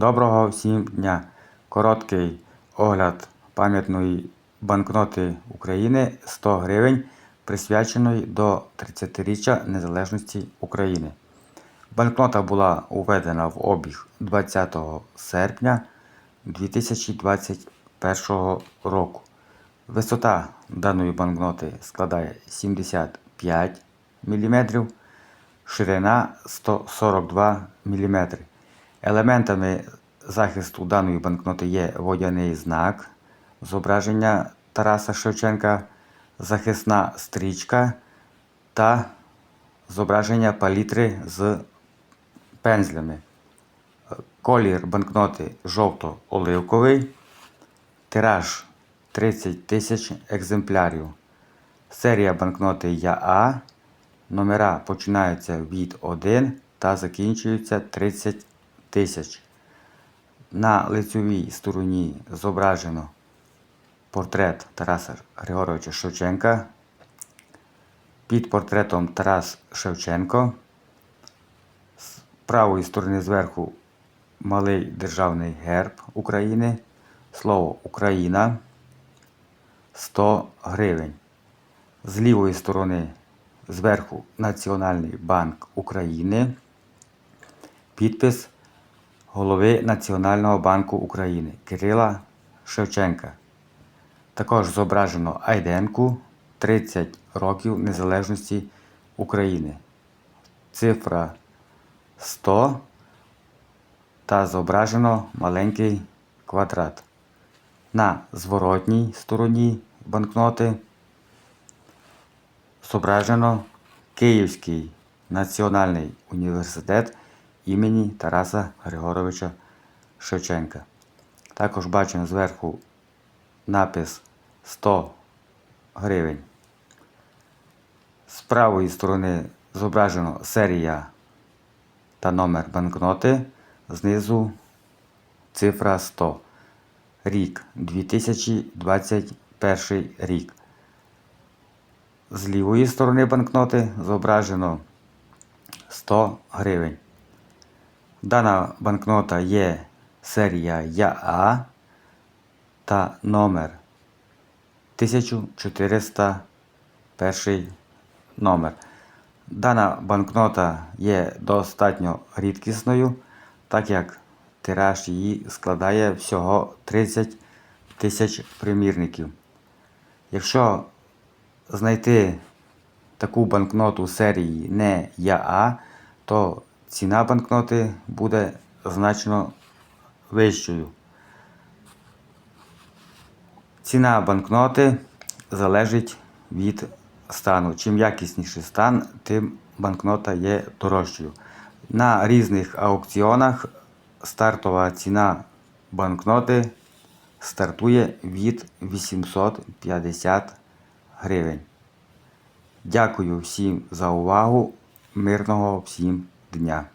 Доброго всім дня! Короткий огляд пам'ятної банкноти України 100 гривень, присвяченої до 30-річчя Незалежності України. Банкнота була уведена в обіг 20 серпня 2021 року. Висота даної банкноти складає 75 мм, ширина 142 мм. Елементами захисту даної банкноти є водяний знак, зображення Тараса Шевченка, захисна стрічка та зображення палітри з пензлями. Колір банкноти жовто-оливковий, тираж 30 тисяч екземплярів. Серія банкноти ЯА. Номера починаються від 1 та закінчуються 30 тисяч. На лицевій стороні зображено портрет Тараса Григоровича Шевченка. Під портретом Тарас Шевченко. З правої сторони зверху малий державний герб України. Слово Україна 100 гривень. З лівої сторони зверху Національний банк України. Підпис голови Національного банку України Кирила Шевченка. Також зображено Айденку 30 років Незалежності України. Цифра 100 та зображено маленький квадрат. На зворотній стороні банкноти зображено Київський національний університет імені Тараса Григоровича Шевченка. Також бачимо зверху напис 100 гривень. З правої сторони зображено серія та номер банкноти. Знизу цифра 100. Рік 2021 рік. З лівої сторони банкноти зображено 100 гривень. Дана банкнота є серія ЯА та номер 1401 номер. Дана банкнота є достатньо рідкісною, так як тираж її складає всього 30 тисяч примірників. Якщо знайти таку банкноту серії не ЯА, то ціна банкноти буде значно вищою. Ціна банкноти залежить від стану. Чим якісніший стан, тим банкнота є дорожчою. На різних аукціонах стартова ціна банкноти стартує від 850 гривень. Дякую всім за увагу. Мирного всім дня!